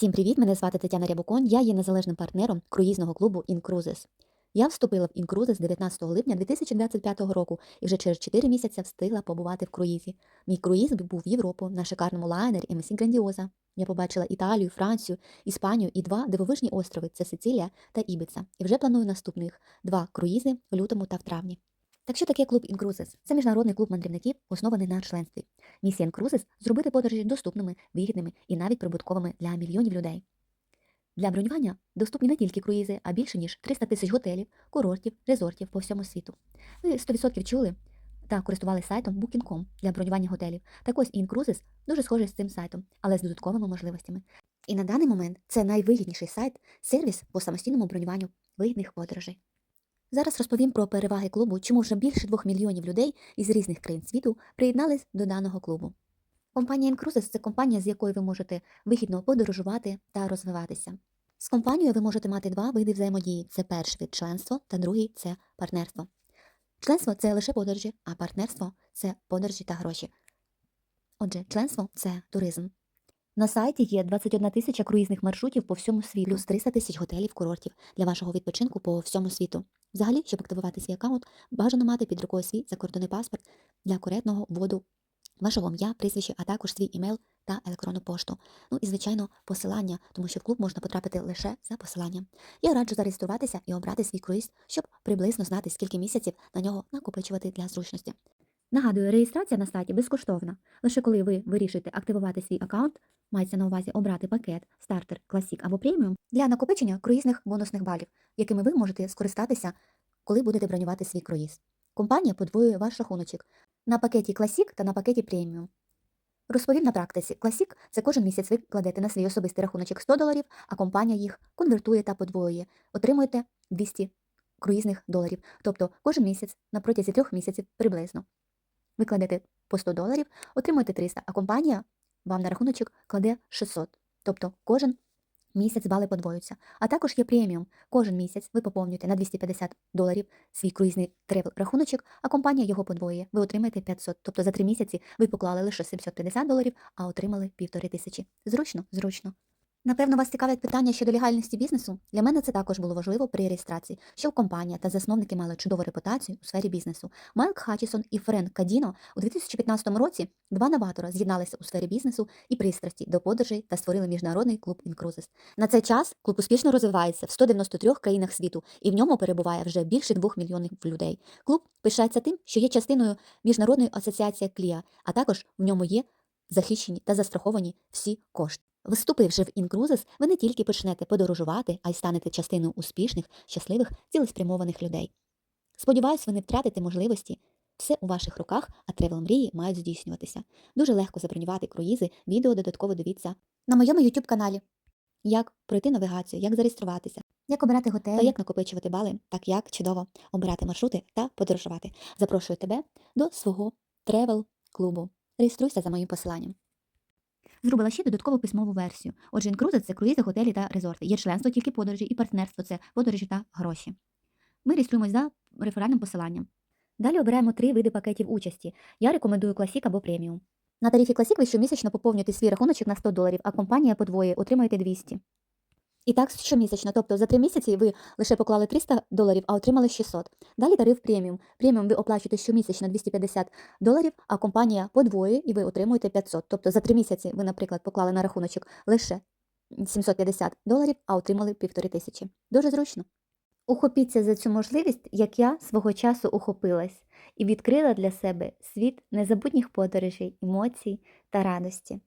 Всім привіт! Мене звати Тетяна Рябоконь. Я є незалежним партнером круїзного клубу Incruises. Я вступила в Incruises 19 липня 2025 року і вже через 4 місяці встигла побувати в круїзі. Мій круїз був в Європу на шикарному лайнері MSC Грандіоза. Я побачила Італію, Францію, Іспанію і два дивовижні острови це Сицилія та Ібіца. І вже планую наступних два круїзи в лютому та в травні. Так що таке клуб Incruises? Це міжнародний клуб мандрівників, оснований на членстві. Місія Incruises – зробити подорожі доступними, вигідними і навіть прибутковими для мільйонів людей. Для бронювання доступні не тільки круїзи, а більше ніж 300 тисяч готелів, курортів, резортів по всьому світу. Ви 100% чули та користувалися сайтом Booking.com для бронювання готелів. Так ось Incruises дуже схожий з цим сайтом, але з додатковими можливостями. І на даний момент це найвигідніший сайт, сервіс по самостійному бронюванню вигідних подорожей. Зараз розповім про переваги клубу, чому вже більше двох мільйонів людей із різних країн світу приєднались до даного клубу. Компанія Incruises – це компанія, з якою ви можете вигідно подорожувати та розвиватися. З компанією ви можете мати два види взаємодії: це перший вид членство та другий це партнерство. Членство це лише подорожі, а партнерство це подорожі та гроші. Отже, членство це туризм. На сайті є 21 тисяча круїзних маршрутів по всьому світу, плюс 300 тисяч готелів, курортів для вашого відпочинку по всьому світу. Взагалі, щоб активувати свій аккаунт, бажано мати під рукою свій закордонний паспорт для коректного вводу вашого ім'я, прізвище, а також свій імейл та електронну пошту. Ну і, звичайно, посилання, тому що в клуб можна потрапити лише за посиланням. Я раджу зареєструватися і обрати свій круїз, щоб приблизно знати, скільки місяців на нього накопичувати для зручності. Нагадую, реєстрація на сайті безкоштовна. Лише коли ви вирішите активувати свій аккаунт, мається на увазі обрати пакет, стартер, класік або преміум для накопичення круїзних бонусних балів, якими ви можете скористатися, коли будете бронювати свій круїз. Компанія подвоює ваш рахуночок на пакеті Classic та на пакеті преміум. Розповім на практиці. Classic – це кожен місяць ви кладете на свій особистий рахуночок 100 доларів, а компанія їх конвертує та подвоює. Отримуєте 200 круїзних доларів. Тобто кожен місяць на протязі трьох місяців приблизно. Ви кладете по 100 доларів, отримуєте 300, а компанія вам на рахуночок кладе 600. Тобто кожен місяць бали подвоюються. А також є преміум. Кожен місяць ви поповнюєте на 250 доларів свій круїзний тревел рахуночок, а компанія його подвоює. Ви отримаєте 500. Тобто за три місяці ви поклали лише 750 доларів, а отримали півтори тисячі. Зручно, зручно. Напевно, вас цікавить питання щодо легальності бізнесу. Для мене це також було важливо при реєстрації, щоб компанія та засновники мали чудову репутацію у сфері бізнесу. Майк Хатчісон і Френк Кадіно у 2015 році два новатора з'єдналися у сфері бізнесу і пристрасті до подорожей та створили міжнародний клуб Incruises. На цей час клуб успішно розвивається в 193 країнах світу, і в ньому перебуває вже більше двох мільйонів людей. Клуб пишається тим, що є частиною міжнародної асоціації Клія, а також в ньому є захищені та застраховані всі кошти. Вступивши в Incruises, ви не тільки почнете подорожувати, а й станете частиною успішних, щасливих, цілеспрямованих людей. Сподіваюсь, ви не втратите можливості. Все у ваших руках, а тревел мрії мають здійснюватися. Дуже легко забронювати круїзи, відео додатково дивіться на моєму YouTube каналі. Як пройти навігацію, як зареєструватися, як обирати готелі та як накопичувати бали, так як чудово обирати маршрути та подорожувати. Запрошую тебе до свого тревел клубу. Реєструйся за моїм посиланням. Зробила ще додаткову письмову версію. Отже, інкрузи – це круїзи, готелі та резорти. Є членство тільки подорожі і партнерство це подорожі та гроші. Ми реєструємось за реферальним посиланням. Далі обираємо три види пакетів участі. Я рекомендую класік або преміум. На тарифі класік ви щомісячно поповнюєте свій рахуночок на 100 доларів, а компанія подвоє отримаєте 200. І так щомісячно, тобто за три місяці ви лише поклали 300 доларів, а отримали 600. Далі тариф преміум. Преміум ви оплачуєте щомісячно 250 доларів, а компанія подвоює і ви отримуєте 500. Тобто за три місяці ви, наприклад, поклали на рахуночок лише 750 доларів, а отримали півтори тисячі. Дуже зручно. Ухопіться за цю можливість, як я свого часу ухопилась, і відкрила для себе світ незабутніх подорожей, емоцій та радості.